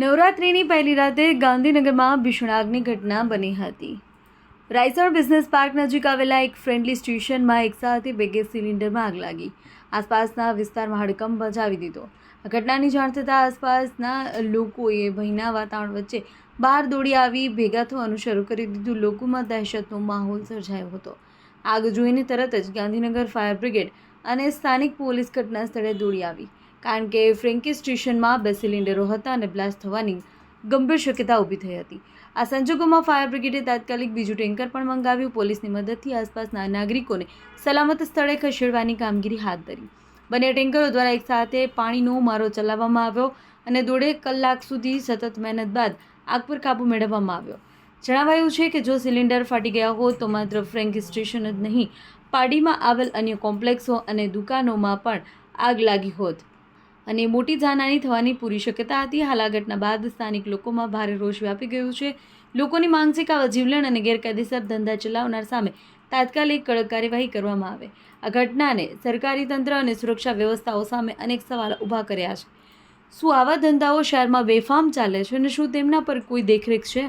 નવરાત્રિની પહેલી રાતે ગાંધીનગરમાં ભીષણ ઘટના બની હતી. રાયસણ બિઝનેસ પાર્ક નજીક આવેલા એક ફ્રેન્ડલી સ્ટેશનમાં એકસાથે બે ગેસ સિલિન્ડરમાં આગ લાગી. આસપાસના વિસ્તારમાં હડકંપ મચાવી દીધો. આ ઘટનાની જાણ થતાં આસપાસના લોકોએ ભયના વાતાવરણ વચ્ચે બહાર દોડી આવી, ભેગા થવાનું શરૂ કરી દીધું. લોકોમાં દહેશતનો માહોલ સર્જાયો હતો. આગ જોઈને તરત જ ગાંધીનગર ફાયર બ્રિગેડ અને સ્થાનિક પોલીસ ઘટના સ્થળે દોડી આવી. કારણ કે ફ્રેન્કી સ્ટેશનમાં બે સિલિન્ડરો હતા અને બ્લાસ્ટ થવાની ગંભીર શક્યતા ઊભી થઈ હતી. આ સંજોગોમાં ફાયર બ્રિગેડે તાત્કાલિક બીજું ટેન્કર પણ મંગાવ્યું. પોલીસની મદદથી આસપાસના નાગરિકોને સલામત સ્થળે ખસેડવાની કામગીરી હાથ ધરી. બંને ટેન્કરો દ્વારા એકસાથે પાણીનો મારો ચલાવવામાં આવ્યો અને દોઢેક કલાક સુધી સતત મહેનત બાદ આગ પર કાબૂ મેળવવામાં આવ્યો. જણાવાયું છે કે જો સિલિન્ડર ફાટી ગયા હોત તો માત્ર ફ્રેન્કી સ્ટેશન જ નહીં, પાડીમાં આવેલ અન્ય કોમ્પ્લેક્સો અને દુકાનોમાં પણ આગ લાગી હોત. અને મોટી જાનહાની થવાની પૂરી શક્યતા હતી. હાલ આ ઘટના બાદ સ્થાનિક લોકોમાં ભારે રોષ વ્યાપી ગયો છે. લોકોની માંગ છે કે આવા જીવલેણ અને ગેરકાયદેસર ધંધા ચલાવનાર સામે તાત્કાલિક કડક કાર્યવાહી કરવામાં આવે. આ ઘટનાને સરકારી તંત્ર અને સુરક્ષા વ્યવસ્થાઓ સામે અનેક સવાલ ઊભા કર્યા છે. શું આવા ધંધાઓ શહેરમાં બેફામ ચાલે છે અને શું તેમના પર કોઈ દેખરેખ છે?